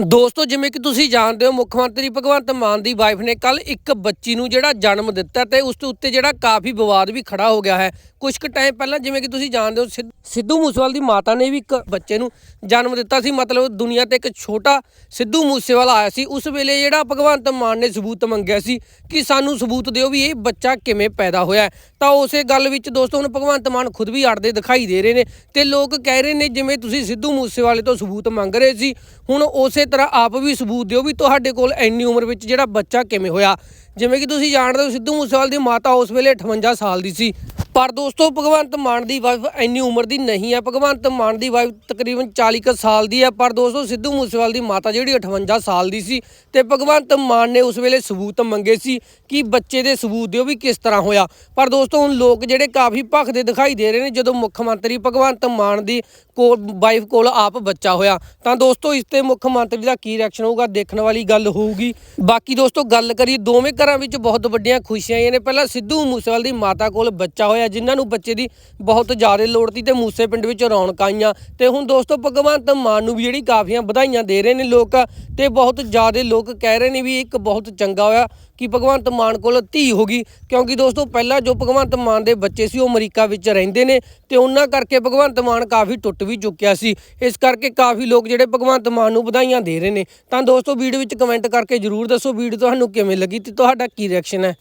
ਦੋਸਤੋ, ਜਿਵੇਂ ਕਿ ਤੁਸੀਂ ਜਾਣਦੇ ਹੋ, ਮੁੱਖ ਮੰਤਰੀ ਭਗਵੰਤ ਮਾਨ ਦੀ ਵਾਈਫ ਨੇ ਕੱਲ ਇੱਕ ਬੱਚੀ ਨੂੰ ਜਿਹੜਾ ਜਨਮ ਦਿੱਤਾ ਤੇ ਉਸ ਦੇ ਉੱਤੇ ਜਿਹੜਾ ਕਾਫੀ ਵਿਵਾਦ ਵੀ ਖੜਾ ਹੋ ਗਿਆ ਹੈ। ਕੁਝ ਕੁ ਟਾਈਮ ਪਹਿਲਾਂ ਜਿਵੇਂ ਕਿ ਤੁਸੀਂ ਜਾਣਦੇ ਹੋ, ਸਿੱਧ- ਸਿੱਧੂ ਮੂਸੇਵਾਲ ਦੀ ਮਾਤਾ ਨੇ ਵੀ ਇੱਕ ਬੱਚੇ ਨੂੰ ਜਨਮ ਦਿੱਤਾ ਸੀ। ਮਤਲਬ ਦੁਨੀਆ ਤੇ ਇੱਕ ਛੋਟਾ ਸਿੱਧੂ ਮੂਸੇਵਾਲ ਆਇਆ ਸੀ। ਉਸ ਵੇਲੇ ਜਿਹੜਾ ਭਗਵੰਤ ਮਾਨ ਨੇ ਸਬੂਤ ਮੰਗਿਆ ਸੀ ਕਿ ਸਾਨੂੰ ਸਬੂਤ ਦਿਓ ਵੀ ਇਹ ਬੱਚਾ ਕਿਵੇਂ ਪੈਦਾ ਹੋਇਆ ਤਾਂ ਉਸੇ ਗੱਲ ਵਿੱਚ ਦੋਸਤੋ, ਹੁਣ ਭਗਵੰਤ ਮਾਨ ਖੁਦ ਵੀ ਅੜਦੇ ਦਿਖਾਈ ਦੇ ਰਹੇ ਨੇ ਤੇ ਲੋਕ ਕਹਿ ਰਹੇ ਨੇ, ਜਿਵੇਂ ਤੁਸੀਂ ਸਿੱਧੂ ਮੂਸੇਵਾਲੇ ਤੋਂ ਸਬੂਤ ਮੰਗ ਰਹੇ ਸੀ, ਹੁਣ ਉਸੇ ਤਰ੍ਹਾਂ ਆਪ ਵੀ ਸਬੂਤ ਦਿਓ ਵੀ ਤੁਹਾਡੇ ਕੋਲ ਇੰਨੀ ਉਮਰ ਵਿੱਚ ਜਿਹੜਾ ਬੱਚਾ ਕਿਵੇਂ ਹੋਇਆ। ਜਿਵੇਂ ਕਿ ਤੁਸੀਂ ਜਾਣਦੇ ਹੋ ਸਿੱਧੂ ਮੂਸੇਵਾਲ ਦੀ ਮਾਤਾ ਉਸ ਵੇਲੇ 58 ਸਾਲ ਦੀ ਸੀ। ਪਰ ਦੋਸਤੋ, ਭਗਵੰਤ ਮਾਨ ਦੀ ਵਾਈਫ ਇੰਨੀ ਉਮਰ ਦੀ ਨਹੀਂ ਹੈ। ਭਗਵੰਤ ਮਾਨ ਦੀ ਵਾਈਫ ਤਕਰੀਬਨ 40 ਕੁ ਸਾਲ ਦੀ ਹੈ। ਪਰ ਦੋਸਤੋ, ਸਿੱਧੂ ਮੂਸੇਵਾਲ ਦੀ ਮਾਤਾ ਜਿਹੜੀ 58 ਸਾਲ ਦੀ ਸੀ ਤੇ ਭਗਵੰਤ ਮਾਨ ਨੇ ਉਸ ਵੇਲੇ ਸਬੂਤ ਮੰਗੇ ਸੀ ਕਿ ਬੱਚੇ ਦੇ ਸਬੂਤ ਦਿਓ ਵੀ ਕਿਸ ਤਰ੍ਹਾਂ ਹੋਇਆ। ਪਰ ਦੋਸਤੋ, ਹੁਣ ਲੋਕ ਜਿਹੜੇ ਕਾਫੀ ਭਖਦੇ ਦਿਖਾਈ ਦੇ ਰਹੇ ਨੇ, ਜਦੋਂ ਮੁੱਖ ਮੰਤਰੀ ਭਗਵੰਤ ਮਾਨ ਦੀ ਕੋਲ ਵਾਈਫ ਕੋਲ ਆਪ ਬੱਚਾ ਹੋਇਆ, ਤਾਂ ਦੋਸਤੋ, ਇਸ ਤੇ ਮੁੱਖ ਮੰਤਰੀ ਦਾ ਕੀ ਰਿਐਕਸ਼ਨ ਹੋਊਗਾ, ਦੇਖਣ ਵਾਲੀ ਗੱਲ ਹੋਊਗੀ। ਬਾਕੀ ਦੋਸਤੋ, ਗੱਲ ਕਰੀਏ, ਦੋਵੇਂ ਘਰਾਂ ਵਿੱਚ ਬਹੁਤ ਵੱਡੀਆਂ ਖੁਸ਼ੀਆਂ ਆਈਆਂ ਨੇ। ਪਹਿਲਾਂ ਸਿੱਧੂ ਮੂਸੇਵਾਲ ਦੀ ਮਾਤਾ ਕੋਲ ਬੱਚਾ ਹੋਇਆ ਜਿਨ੍ਹਾਂ ਨੂੰ ਬੱਚੇ ਦੀ ਬਹੁਤ ਜ਼ਿਆਦਾ ਲੋੜ ਸੀ ਤੇ ਮੂਸੇ ਪਿੰਡ ਵਿੱਚ ਰੌਣਕ ਆਈਆਂ। ਤੇ ਹੁਣ ਦੋਸਤੋ, ਭਗਵੰਤ ਮਾਨ ਨੂੰ ਵੀ ਜਿਹੜੀ ਕਾਫੀਆਂ ਵਧਾਈਆਂ ਦੇ ਰਹੇ ਨੇ ਲੋਕ, ਤੇ ਬਹੁਤ ਜ਼ਿਆਦਾ ਲੋਕ ਕਹਿ ਰਹੇ ਨੇ ਵੀ ਇੱਕ ਬਹੁਤ ਚੰਗਾ ਹੋਇਆ ਕਿ ਭਗਵੰਤ ਮਾਨ ਕੋਲ ਧੀ ਹੋ ਗਈ। ਕਿਉਂਕਿ ਦੋਸਤੋ, ਪਹਿਲਾਂ ਜੋ ਭਗਵੰਤ ਮਾਨ ਦੇ ਬੱਚੇ ਸੀ, ਉਹ ਅਮਰੀਕਾ ਵਿੱਚ ਰਹਿੰਦੇ ਨੇ, ਤੇ ਉਹਨਾਂ ਕਰਕੇ ਭਗਵੰਤ ਮਾਨ ਕਾਫੀ ਟੁੱਟ ਵੀ ਚੁੱਕਿਆ ਸੀ। ਇਸ ਕਰਕੇ ਕਾਫੀ ਲੋਕ ਜਿਹੜੇ ਭਗਵੰਤ ਮਾਨ ਨੂੰ ਵਧਾਈਆਂ ਦੇ ਰਹੇ ਨੇ। ਤਾਂ ਦੋਸਤੋ, ਵੀਡੀਓ ਵਿੱਚ ਕਮੈਂਟ ਕਰਕੇ ਜਰੂਰ ਦੱਸੋ, ਵੀਡੀਓ ਤੁਹਾਨੂੰ ਕਿਵੇਂ ਲੱਗੀ ਤੇ ਤੁਹਾਡਾ ਕੀ ਰਿਐਕਸ਼ਨ ਹੈ?